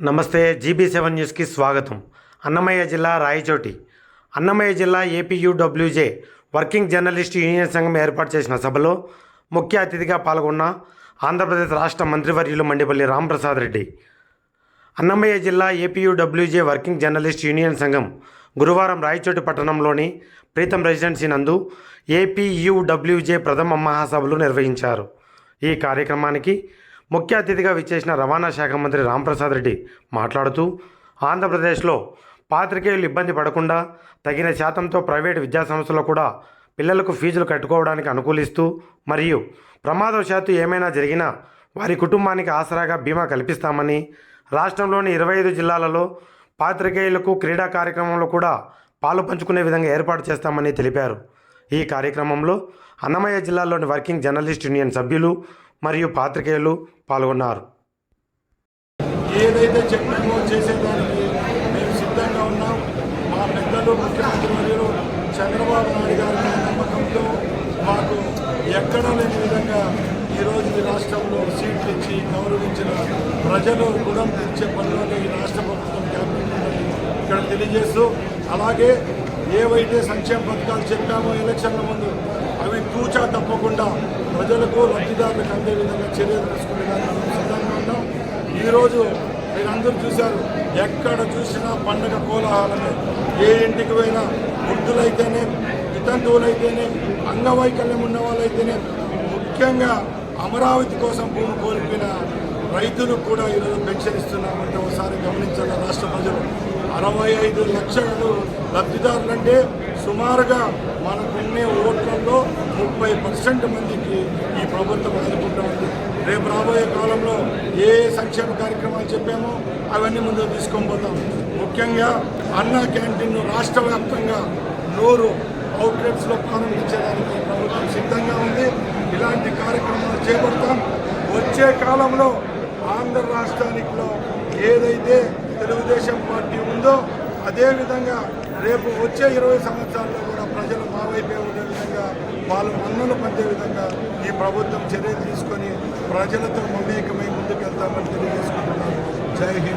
నమస్తే GB seven న్యూస్కి స్వాగతం. అన్నమయ్య జిల్లా రాయచోటి. అన్నమయ్య జిల్లా ఏపీయూడబ్ల్యూజే వర్కింగ్ జర్నలిస్ట్ యూనియన్ సంఘం ఏర్పాటు చేసిన సభలో ముఖ్య అతిథిగా పాల్గొన్న ఆంధ్రప్రదేశ్ రాష్ట్ర మంత్రివర్యులు మండిపల్లి రాంప్రసాద్ రెడ్డి. అన్నమయ్య జిల్లా ఏపీయూడబ్ల్యూజే వర్కింగ్ జర్నలిస్ట్ యూనియన్ సంఘం గురువారం రాయచోటి పట్టణంలోని ప్రీతం రెసిడెన్సీ నందు ఏపీయూడబ్ల్యూజే ప్రథమ మహాసభలు నిర్వహించారు. ఈ కార్యక్రమానికి ముఖ్య అతిథిగా విచ్చేసిన రవాణా శాఖ మంత్రి రాంప్రసాద్ రెడ్డి మాట్లాడుతూ ఆంధ్రప్రదేశ్లో పాత్రికేయులు ఇబ్బంది పడకుండా తగిన శాతంతో ప్రైవేటు విద్యాసంస్థలు కూడా పిల్లలకు ఫీజులు కట్టుకోవడానికి అనుకూలిస్తూ మరియు ప్రమాదవశాత్తు ఏమైనా జరిగినా వారి కుటుంబానికి ఆసరాగా బీమా కల్పిస్తామని రాష్ట్రంలోని ఇరవై ఐదు జిల్లాలలో పాత్రికేయులకు క్రీడా కార్యక్రమంలో కూడా పాలు పంచుకునే విధంగా ఏర్పాటు చేస్తామని తెలిపారు. ఈ కార్యక్రమంలో అన్నమయ్య జిల్లాలోని వర్కింగ్ జర్నలిస్ట్ యూనియన్ సభ్యులు మరియు పాత్రికేయులు పాల్గొన్నారు. ఏదైతే చెప్పామో చేసేదానికి మేము సిద్ధంగా ఉన్నాం. మా పెద్దలు ముఖ్యమంత్రి మరియు చంద్రబాబు నాయుడు గారి నమ్మకంతో మాకు ఎక్కడ లేని విధంగా ఈరోజు ఈ రాష్ట్రంలో సీట్లు ఇచ్చి గౌరవించిన ప్రజలు గుణం తెచ్చే పనిలోనే ఈ రాష్ట్ర ప్రభుత్వం క్యాబినెట్ ఇక్కడ తెలియజేస్తూ అలాగే ఏవైతే సంక్షేమ పథకాలు చెప్పామో ఎలక్షన్ల ముందు అవి తూచా తప్పకుండా ప్రజలకు లబ్ధిదారులకు అందే విధంగా చర్యలు తీసుకునే దానికి సిద్ధంగా ఉన్నాం. ఈరోజు మీరందరూ చూశారు ఎక్కడ చూసినా పండగ కోలాహలమే. ఏ ఇంటికి పోయినా వృద్ధులైతేనే వితంతువులైతేనే అంగవైకల్యం ఉన్న వాళ్ళైతేనే ముఖ్యంగా అమరావతి కోసం భూమి కోల్పోయిన రైతులకు కూడా ఈరోజు పెన్షన్ ఇస్తున్నామంటే ఒకసారి గమనించాలి రాష్ట్ర ప్రజలు. అరవై ఐదు లక్షలు లబ్ధిదారులంటే సుమారుగా మనకున్నే ఓట్లలో ముప్పై పర్సెంట్ మందికి ఈ ప్రభుత్వం అందుకుంటా ఉంది రేపు రాబోయే కాలంలో ఏ ఏ సంక్షేమ కార్యక్రమాలు చెప్పామో అవన్నీ ముందుకు తీసుకొని పోతాం. ముఖ్యంగా అన్న క్యాంటీన్ను రాష్ట్ర వ్యాప్తంగా నూరు అవుట్లెట్స్లో ప్రారంభించడానికి ప్రభుత్వం సిద్ధంగా ఉంది. ఇలాంటి కార్యక్రమాలు చేపడతాం. వచ్చే కాలంలో ఆంధ్ర రాష్ట్రానికిలో ఏదైతే తెలుగుదేశం పార్టీ ఉందో అదేవిధంగా రేపు వచ్చే ఇరవై సంవత్సరాల్లో కూడా ప్రజలు మా వైపే ఉండే విధంగా వాళ్ళు మన్నులు పొందే విధంగా ఈ ప్రభుత్వం చర్యలు తీసుకొని ప్రజలతో మమేకమై ముందుకెళ్తామని తెలియజేసుకుంటున్నాను. జై హింద్.